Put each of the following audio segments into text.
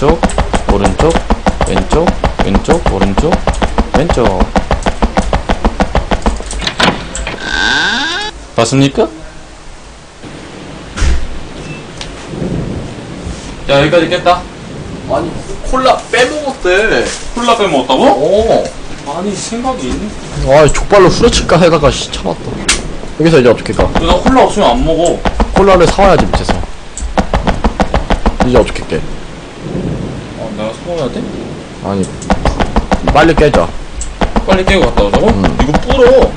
왼쪽 오른쪽 왼쪽 왼쪽 오른쪽 왼쪽. 봤습니까? 야 여기까지 깼다. 아니 콜라 빼먹었대. 콜라 빼먹었다고? 어 아니 생각이 있네. 아 족발로 후려칠까 해다가 씨 참았다. 여기서 이제 어떻게 가? 나 콜라 없으면 안 먹어. 콜라를 사와야지 밑에서. 이제 어떻게 깨 어 내가 사와야 돼? 아니 빨리 깨자 빨리 깨고 갔다 오자고? 음. 이거 불어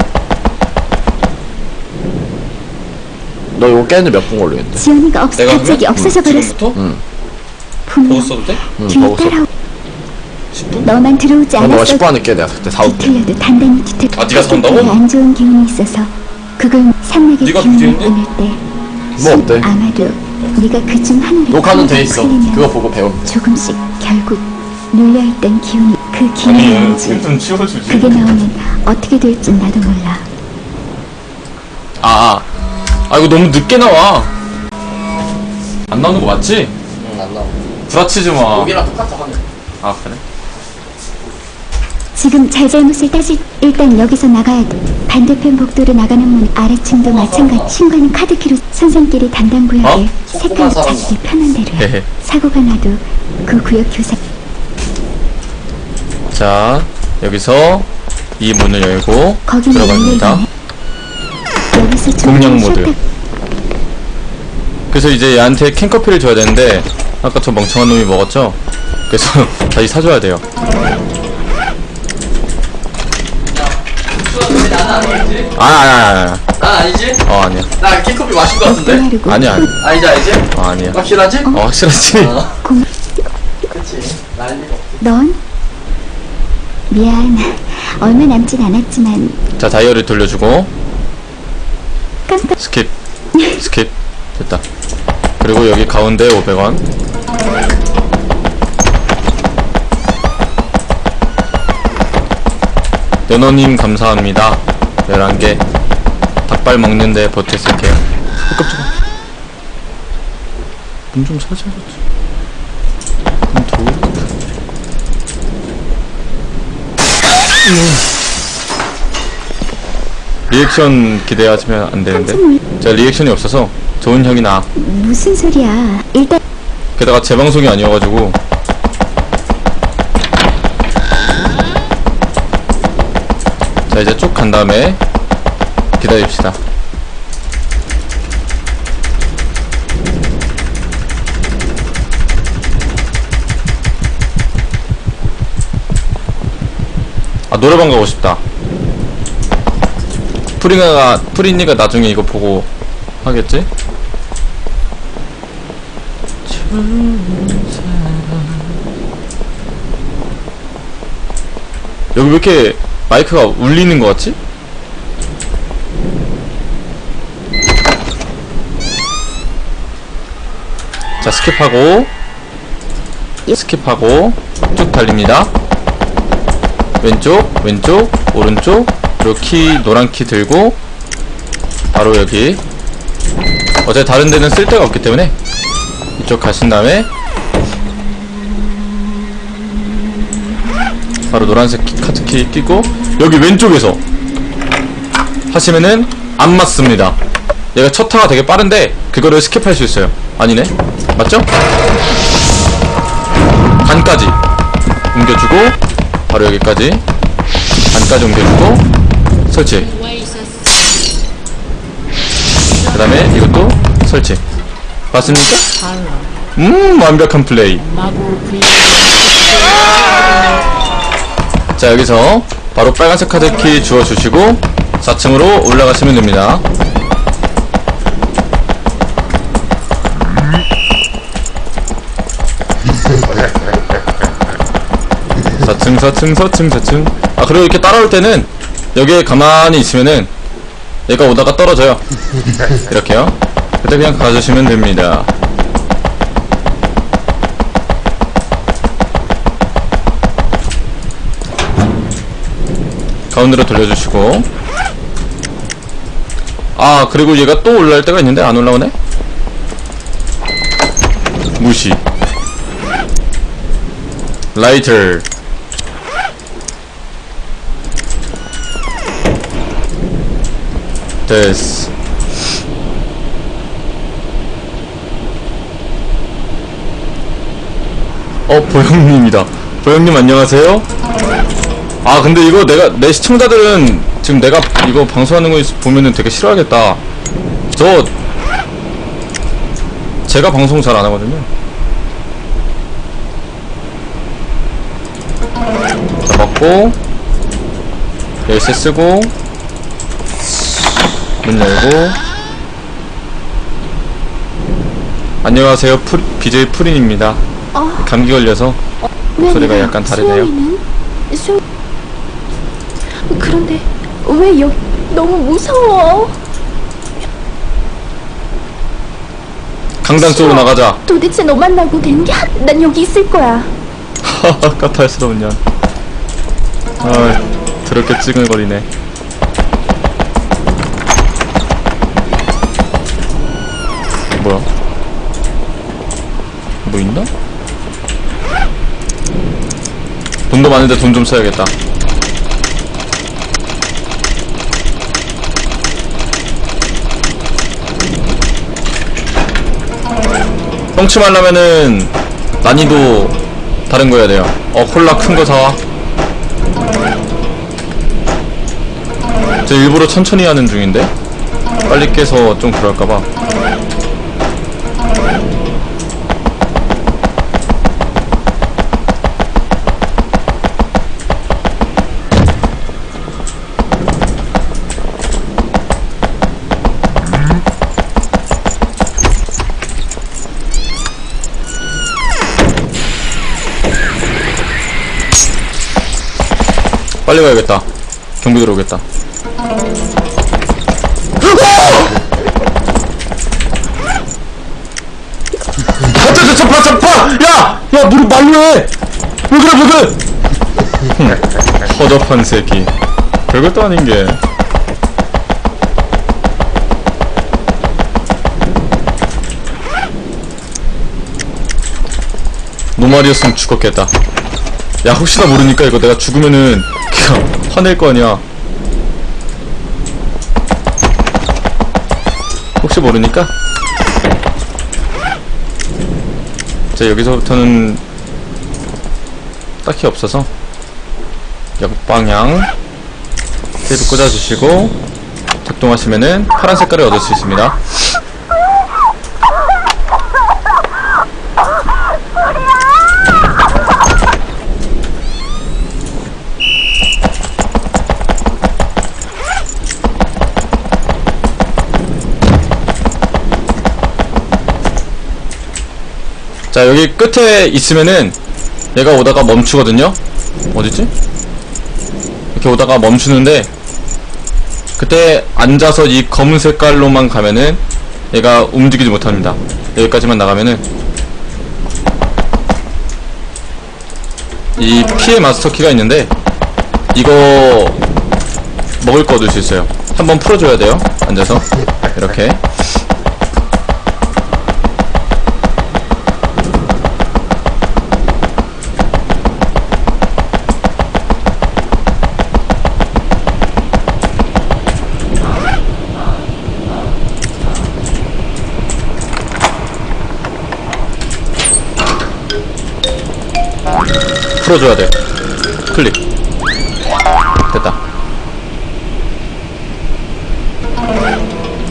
너 이거 깨는데 몇 분 걸리겠대 지연이가 없, 내가 갑자기 하면? 없어져 버렸어. 지금부터? 응 분명 보고 써도 돼? 응, 뒤에 먹었어 따라오. 10분? 너만 들어오지 어, 너가 않았어. 10분 안에 깨 내가 그때 사올게 뒤틀려도 단단히 뒤틀. 아, 네가 사온다고? 안 좋은 기운이 있어서 그걸 산맥의 네가 기운을? 보낼 때 뭐 어때? 아마도 네가 그중 하나를 녹화는 돼 있어. 풀리면 그거 보고 배워. 조금씩 결국 눌려있던 기운이 그 기운이 아니 뭔지. 좀 치워주지. 그게 나오면 어떻게 될지 나도 몰라. 아, 아 이거 너무 늦게 나와. 안 나오는 거 맞지? 응안 나와. 부라치지 마. 여기랑 똑같아 하네 아 그래? 지금 잘잘못을 따질 일단 여기서 나가야 돼. 반대편 복도로 나가는 문 아래층도 마찬가지. 신관은 카드키로 선생끼리 담당 구역에 어? 색깔 자기들 편한 대로 해. 사고가 나도 그 구역 교사 자 여기서 이 문을 열고 거기는 들어갑니다. 여기서 공략 모드. 그래서 이제 얘한테 캔커피를 줘야 되는데 아까 저 멍청한 놈이 먹었죠? 그래서 다시 사줘야 돼요 아, 아, 아, 난 아니지? 아, 어 아니야. 나 킹커피 마신 거 같은데? 아니야 아니야. 아니지 아니지? 어, 아니야. 확실하지? 어 확실하지? 어. 공... 그치. 난리가 없어 넌? 미안 얼마 남진 않았지만. 자 다이어를 돌려주고. 깜빡 스킵. 스킵. 됐다. 그리고 여기 가운데 500원. 연호님 감사합니다 11개. 닭발 먹는데 보탰을게요 어 깜짝아 문좀 사줘야지 문 더러워 리액션 기대하시면 안 되는데. 제가 리액션이 없어서 좋은 형이 나. 무슨 소리야. 일단 게다가 재방송이 아니어가지고 이제 쭉 간 다음에 기다립시다 아 노래방 가고 싶다 프리가 프리니가 나중에 이거 보고 하겠지? 여기 왜 이렇게 마이크가 울리는 것 같지? 자 스킵하고. 스킵하고. 쭉 달립니다. 왼쪽 왼쪽 오른쪽. 키 노란 키 들고. 바로 여기. 어차피 다른 데는 쓸 데가 없기 때문에 이쪽 가신 다음에 바로 노란색 키- 카드키 끼고 여기 왼쪽에서 하시면은 안 맞습니다. 얘가 첫 타가 되게 빠른데 그거를 스킵할 수 있어요. 아니네? 맞죠? 반까지 옮겨주고 바로 여기까지 반까지 옮겨주고 설치. 그 다음에 이것도 설치. 맞습니까? 음 완벽한 플레이 자 여기서 바로 빨간색 카드키 주워주시고 4층으로 올라가시면 됩니다. 사층 사층 사층 사층 아 그리고 이렇게 따라올 때는 여기에 가만히 있으면은 얘가 오다가 떨어져요. 이렇게요. 그때 그냥 가주시면 됩니다 가운데로 돌려주시고. 아 그리고 얘가 또 올라올 때가 있는데? 안 올라오네? 무시. 라이터. 됐어. 어 보영님이다. 보영님 안녕하세요 아 근데 이거 내가 내 시청자들은 지금 내가 이거 방송하는 거 있- 보면은 되게 싫어하겠다. 저 제가 방송 잘 안 하거든요. 자 먹고 열쇠 쓰고 문 열고. 안녕하세요. 풀, BJ 프린입니다. 어, 감기 걸려서 목소리가 웬일이야? 약간 다르네요. 수... 그런데 왜 여기 너무 무서워? 강당 쪽으로 나가자 도대체 너 만나고 된 게? 난 여기 있을 거야. 하하 까탈스러운 년. 아 더럽게 찡얼거리네. 뭐야? 뭐 있나? 돈도 많은데 돈 좀 써야겠다. 뻥침하려면은 난이도 다른 거 해야 돼요. 어 콜라 큰 거 사와. 저 일부러 천천히 하는 중인데 빨리 깨서 좀 그럴까봐. 빨리 가야겠다. 경비 들어오겠다. 아짜 잡아 잡아! 야! 야 무릎 말로 해! 왜 그래 왜 그래! 흠, 허접한 새끼. 별것도 아닌 게. 노말이었으면 죽었겠다. 야 혹시나 모르니까 이거 내가 죽으면은 화낼 거 아니야 혹시 모르니까? 자 여기서부터는 딱히 없어서 역방향 테이프 꽂아주시고 작동하시면은 파란 색깔을 얻을 수 있습니다 자 여기 끝에 있으면은 얘가 오다가 멈추거든요. 어디지? 이렇게 오다가 멈추는데 그때 앉아서 이 검은 색깔로만 가면은 얘가 움직이지 못합니다. 여기까지만 나가면은 이 피해 마스터 키가 있는데 이거 먹을 거 얻을 수 있어요. 한번 풀어줘야 돼요. 앉아서. 이렇게 풀어줘야 돼. 클릭. 됐다.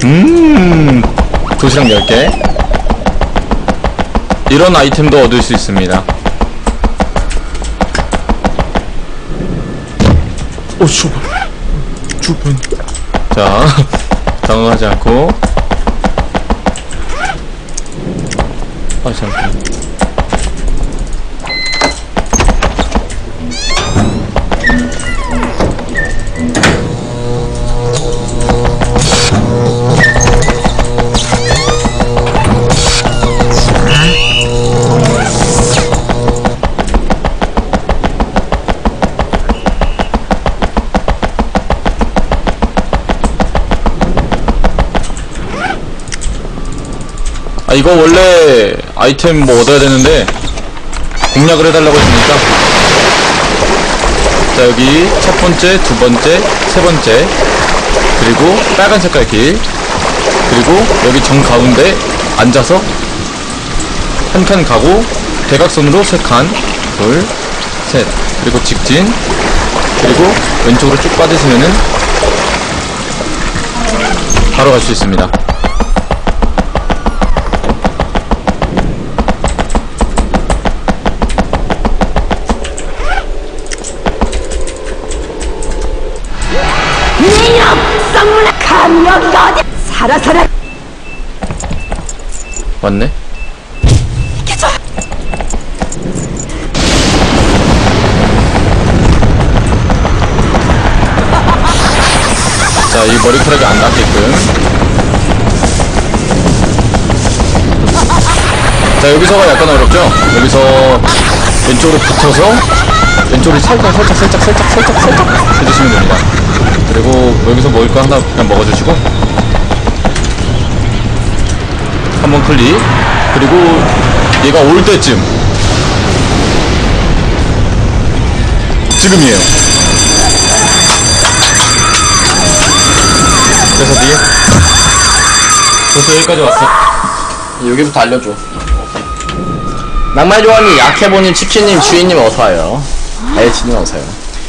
음, 도시락 10개. 이런 아이템도 얻을 수 있습니다. 오, 슈 주변. 자, 당황하지 않고. 이거 원래 아이템 뭐 얻어야 되는데 공략을 해달라고 했으니까 자 여기 첫 번째, 두 번째, 세 번째 그리고 빨간 색깔 길 그리고 여기 정 가운데 앉아서 한 칸 가고 대각선으로 세 칸, 둘, 셋 그리고 직진 그리고 왼쪽으로 쭉 빠지시면은 바로 갈 수 있습니다. 왔네. 자, 이 머리카락이 안 닿게끔. 자, 여기서가 약간 어렵죠? 여기서 왼쪽으로 붙어서 왼쪽으로 살짝, 살짝, 살짝, 살짝, 살짝, 살짝 해주시면 됩니다. 그리고 여기서 먹을 거 하나 그냥 먹어주시고 한 번 클릭. 그리고 얘가 올 때쯤 지금이에요. 그래서 뒤에 벌써 여기까지 왔어. 여기부터 알려줘. 낭말 좋아하님, 약해보님, 치킨님, 주인님 어서와요. 엘치님 어서와요.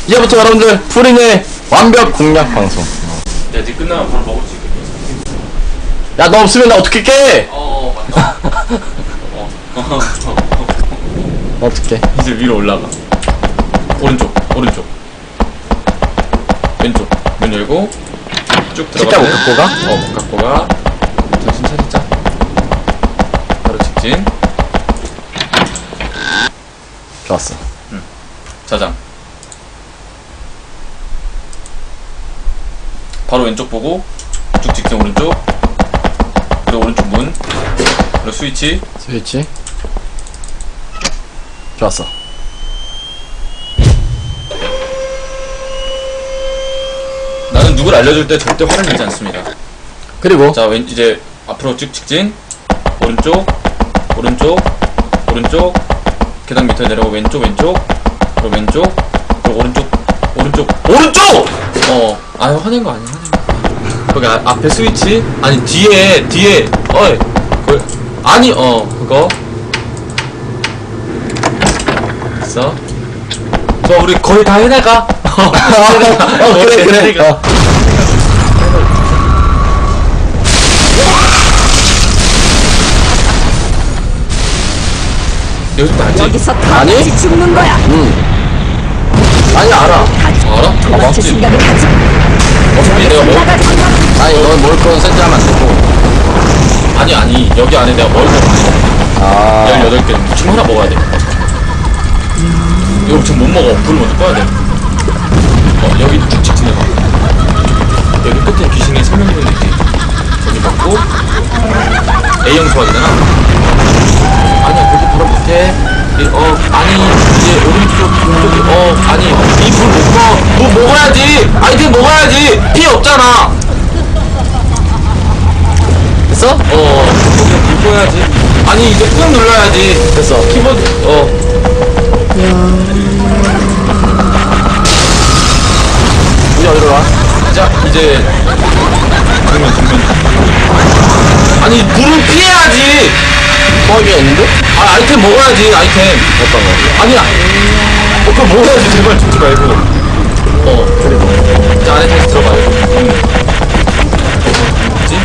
이제부터 여러분들, 프린의 완벽 공략 방송. 야, 이제 끝나면 바로 먹을 수 있겠다. 야, 너 없으면 나 어떻게 깨? 어, 맞다. 어떻게? 이제 위로 올라가. 오른쪽, 오른쪽. 왼쪽. 문 열고 쭉 진짜 들어가. 못 갖고 가? 어, 못 갖고 가. 정신 차리자. 바로 직진. 좋았어. 자장. 바로 왼쪽 보고 쭉 직진 오른쪽. 그리고 오른쪽 문. 그리고 스위치. 스위치. 좋았어. 나는 누굴 알려줄 때 절대 화를 내지 않습니다. 그리고, 자, 왼, 이제 앞으로 쭉 직진. 오른쪽, 오른쪽, 오른쪽. 계단 밑에 내려고 왼쪽, 왼쪽. 그리고 왼쪽. 그리고 오른쪽, 오른쪽, 오른쪽! 어, 아유, 화낸 거 아니야, 화낸 거. 거기 아, 앞에 스위치? 아니, 뒤에, 뒤에. 어이, 그, 아니, 어, 그거. 됐어. 저, 우리 거의 다 해나가. 어, 어, 그래, 그래. 해나가. 어. 여기? 여기서 다 아니? 같이 죽는 거야. 아니, 알아. 알아? 두 번째 맞지? 생각을 하지. 어차피 내가 먹을 나가 상관. 아니, 넌 거는 센트하면 안 되고. 아니 아니 여기 안에 내가 거 아. 18개 지금 하나 먹어야 돼 이거 지금 못 먹어 불 먼저 꺼야 돼 어, 여기 쭉 직진해봐 여기 끝에 귀신이 설명해 있지 저기 맞고 A형 소화기잖아 아니야 거기 바로 밑에 이- 어 아니 이제 오른쪽 저기 어 아니 이불못 꺼. 뭐 먹어야지 아이템 먹어야지 피 없잖아 됐어? 어 거기 불 꺼야지 아니 이제 꾹 눌러야지 됐어. 키보드 어 우리 어디로 와? 자, 이제. 아니 불을 피해야지. 거기가 있는데? 아 아이템 먹어야지 아이템. 어떤 거? 아니야. 어 그럼 먹어야지 제발 죽지 말고. 어 그래. 자 안에 다시 들어가요. 음. 뭐지?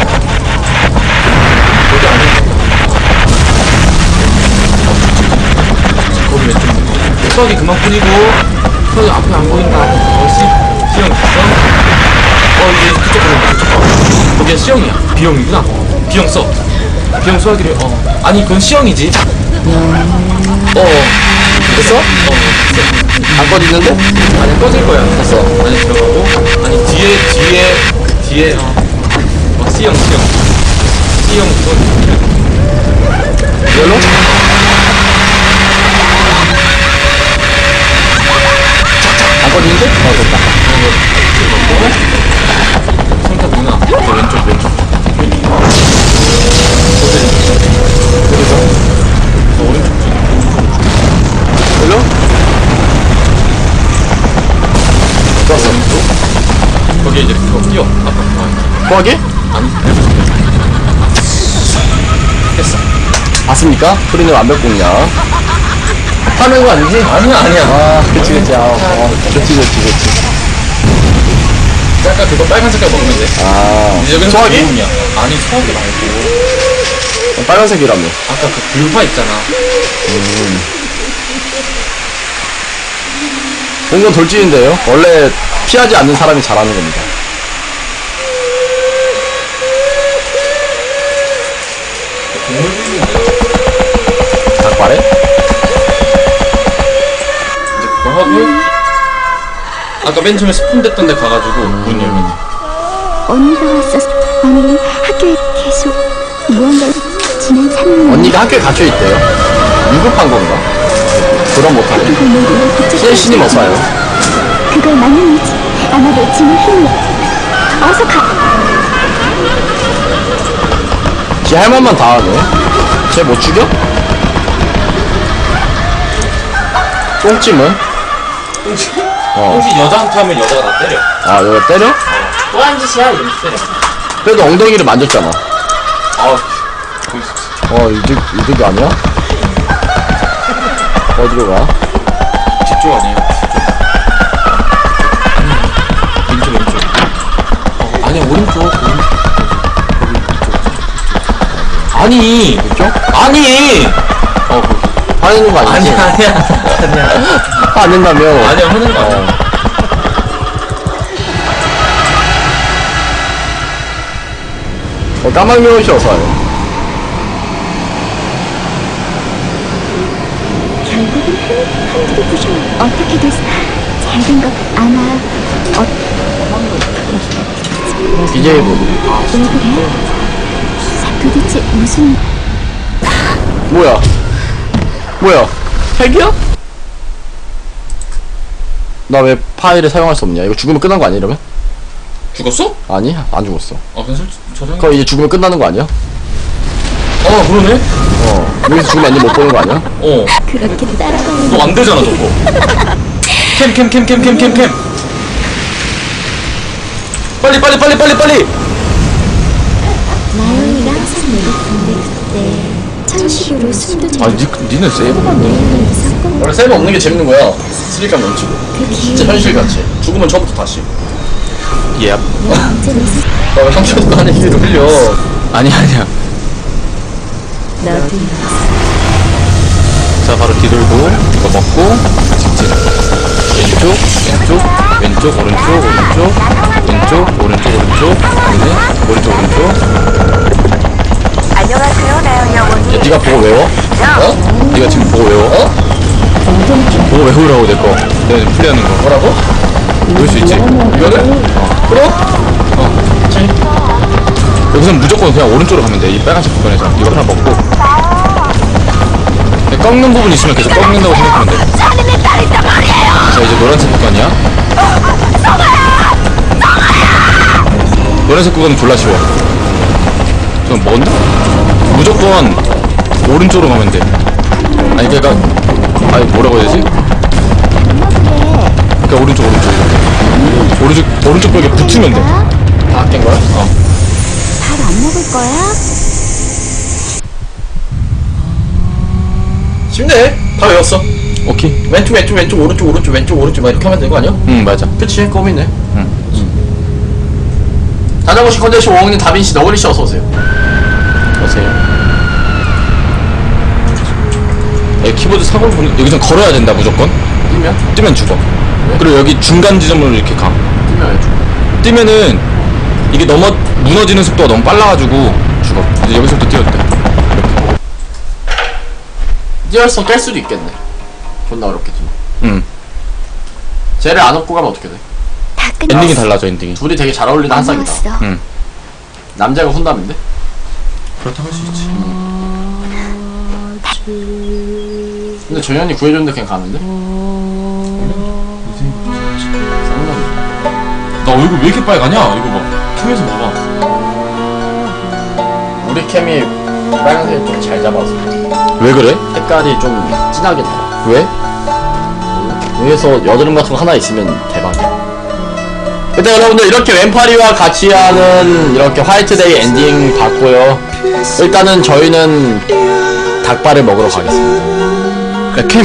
여기 안에. 거기 왼쪽. 수학이 그만 뿌리고 수학이 앞에 안 보인다. 어 시, 시영 있어? 어 이제 그쪽 가면 그쪽 가. 거기가 시영이야. 비영이구나. 비영 써. 비영 수학이를 어 아니 그건 시영이지. 어. 됐어? 어. 안 꺼지는데? 아니 꺼질 거야. 됐어. 안에 들어가고 아니 뒤에 뒤에 뒤에 어, 어 C형 C형 C형 또 열로? 안 꺼지는데? 어, 됐다. 손탑 누나 저 왼쪽 왼쪽 그거 포하게? 안 됐어. 봤습니까? 프리는 완벽 공략. 파는 거 아니지? 아니야, 아니야. 아, 그치, 그치. 아, 어, 그치, 그치, 그치. 아까 그거 빨간색깔 먹는데. 아, 이제 소화기? 아니, 소화기 말고. 빨간색이라며. 아까 그 불화 있잖아 본건 돌진인데요. 원래 피하지 않는 사람이 잘하는 겁니다. 닭발에? 이제 그거 하고 아까 맨 처음에 스폰 됐던 데 가가지고 문 열면 돼 언니가 왔었어. 언니는 학교에 계속 무언가 지난 3년 언니가 학교에 갇혀 있대요. 유급한 건가? 그럼 못하네. 셀신이 어서와요. 그걸 막는 일지 아마도 지는 힘이 어서 가. 지 할만만 다 하네. 쟤 못 죽여? 똥찜은? 어. 혹시 여자한테 하면 여자가 나 때려 아, 여기 때려? 또한 짓이야 이러면서 때려 그래도 엉덩이를 만졌잖아. 아 거기 어, 이득, 이득이 아니야? 어디로 가? 뒤쪽 아니에요 뒤쪽 왼쪽 왼쪽 어, 아니야 오른쪽 오른쪽 거기 이쪽 아니 이쪽? 아니 어 거기 화내는 거 아니지? 아니야 아니야 아니야 화낸다며. 아니야 하는 거 아니야 어. 어, 까망명시 어서 와요. 결국은 한두 부셔 어떻게 됐어? 잘된 것 아마 어, BJ 분. 왜 그래? 도대체 무슨 뭐야? 뭐야? 핵이야? 나 왜 파일을 사용할 수 없냐? 이거 죽으면 끝난 거 아니야, 이러면? 죽었어? 아니, 안 죽었어. 아 그냥 저장 그거 이제 죽으면 끝나는 거 아니야? 어 그러네 어. 여기서 죽으면 완전 못 보는 거 아니야? 어 그렇게 따라가는 너 안 되잖아 저거 캠 캠 캠 캠 캠 캠 캠 빨리 빨리 빨리 빨리 빨리 나영이가 항상 내렸던데 그때 천식으로 숨도 잘 아, 니, 니는 세이브 내용이 있었고 원래 세이브 없는 게 재밌는 거야. 스릴감 넘치고. 그 진짜 현실같이. 죽으면 처음부터 다시. 예 언제나 나 상처도 안에 힘을 흘려. 아니 아니야 자 바로 뒤돌고 이거 먹고 직진 왼쪽 왼쪽 왼쪽 오른쪽 오른쪽 왼쪽 오른쪽 오른쪽 아니네 오른쪽 오른쪽 안녕하세요, 나영 어머니. 야, 네가 보고 외워? 어? 네가 지금 보고 외워? 어? 보고 외우라고 내거 내가 지금 플레이하는 거 뭐라고? 외울 수 있지 이거를? 어. 무조건 그냥 오른쪽으로 가면 돼 이 빨간색 부분에서 이거 하나 먹고 근데 꺾는 부분 있으면 계속 꺾는다고 생각하면 돼 자 이제 노란색 구간이야 노란색 구간은 졸라 쉬워 좀 먼데? 무조건 오른쪽으로 가면 돼 아니 그니까 아니 뭐라고 해야 되지? 그니까 오른쪽 오른쪽 오른쪽 오른쪽 벽에 붙으면 돼 다 깬 거야? 어. 밥안 먹을 거야? 쉽네. 다 외웠어. 오케이 왼쪽, 왼쪽, 왼쪽, 오른쪽, 오른쪽, 왼쪽, 오른쪽 막 이렇게 하면 되는 거 아니야? 응 맞아 그치, 껌이네. 응. 다자고시 컨텐츠 5학년 다빈씨 너구리씨 어서오세요. 오세요 야, 키보드 사고를 보니 여기선 걸어야 된다 무조건 뛰면? 뛰면 죽어 그리고 여기 중간 지점으로 이렇게 가 뛰면 왜 죽어? 뛰면은 이게 넘어 무너지는 속도가 너무 빨라가지고 죽어 이제 여기서부터 뛰어도 돼 뛰어서 깰 수도 있겠네. 존나 어렵겠지만. 응. 쟤를 안 업고 가면 어떻게 돼? 다 끝났어 엔딩이 달라져 엔딩이 둘이 되게 잘 어울리는 한 쌍이다. 응 남자가 혼담인데? 그렇다고 할 수 있지 근데 정현이 구해줬는데 그냥 가는데? 쌍놈. 나 얼굴 왜 이렇게 빨가냐 이거 봐 캠에서 봐봐 우리 캠이 빨간색 좀 잘 잡아서 왜 그래? 색깔이 좀 진하게 나. 왜? 여기서 여드름 같은 거 하나 있으면 대박이야. 일단 여러분들 이렇게 왼파리와 같이 하는 이렇게 화이트데이 엔딩 봤고요. 일단은 저희는 닭발을 먹으러 가겠습니다. 캠